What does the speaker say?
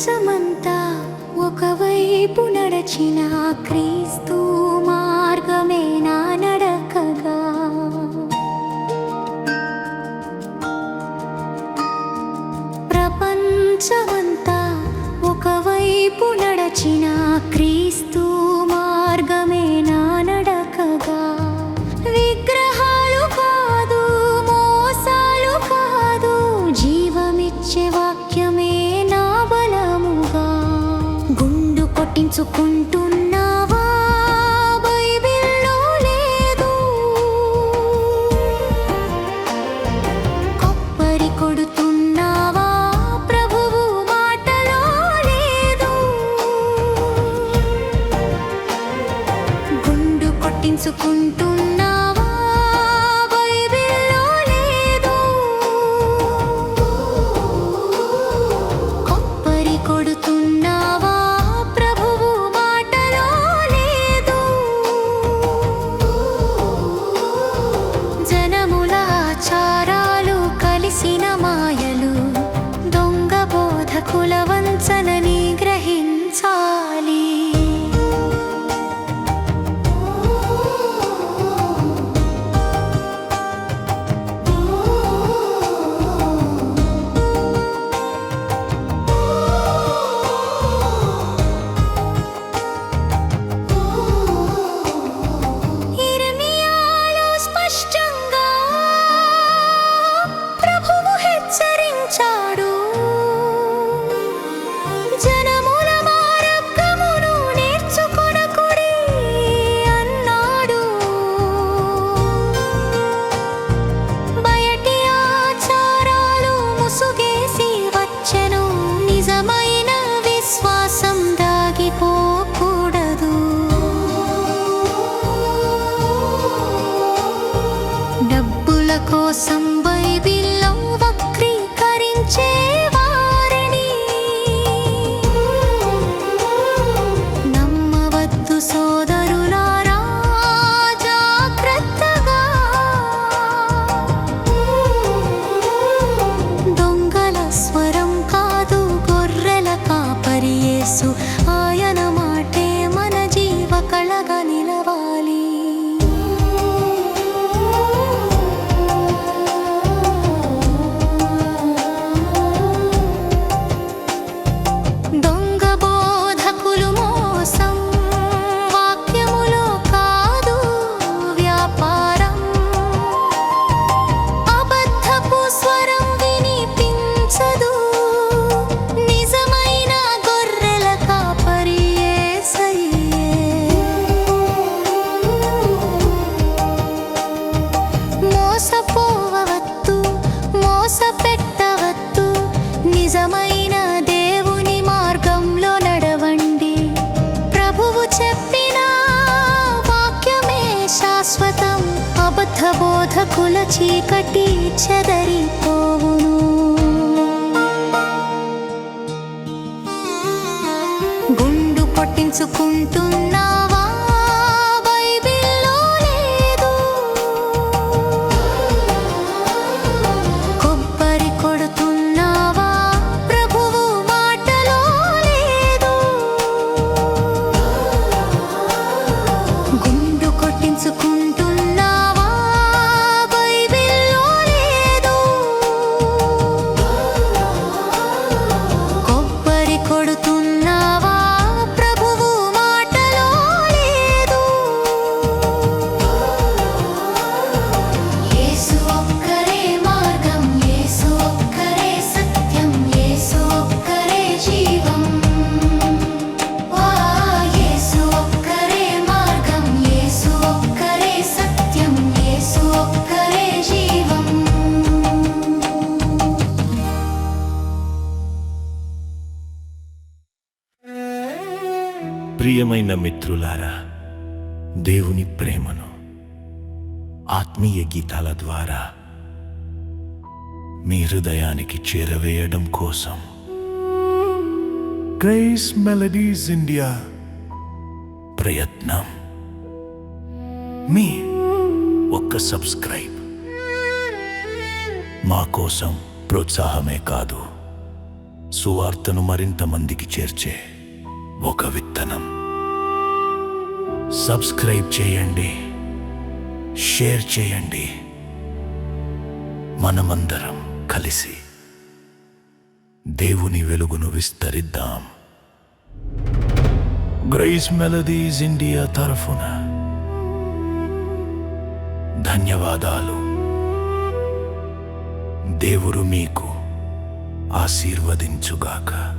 ప్రపంచమంతా ఒకవైపు నడచిన క్రీస్తు మార్గమేనా నడకగా? ప్రపంచమంతా ఒకవైపు నడచిన క్రీ తెలుసుకుంటున్నావా? కొబ్బరి ప్రభువు గుండు కొట్టించుకుంటూ డబ్బుల కోసం బైబిల్లో వక్రీకరించేవా? కుల చీకటి చెదరిపోవును. గుండు పట్టించుకుంటున్నా ప్రియమైన మిత్రులారా దేవుని ప్రేమను ఆత్మీయ గీతాల ద్వారా మీ హృదయానికి చేరవేయడం కోసం గ్రేస్ మెలడీస్ ఇండియా ప్రయత్నం. మీ ఒక్క సబ్స్క్రైబ్ మా కోసం ప్రోత్సాహమే కాదు సువార్తను మరింత మందికి చేర్చే ఒక విత్తనం. సబ్స్క్రైబ్ చేయండి. షేర్ చేయండి. మనమందరం కలిసి దేవుని వెలుగును విస్తరిద్దాం. గ్రేస్ మెలదీస్ ఇండియా తరఫున ధన్యవాదాలు. దేవుడు మీకు ఆశీర్వదించుగాక.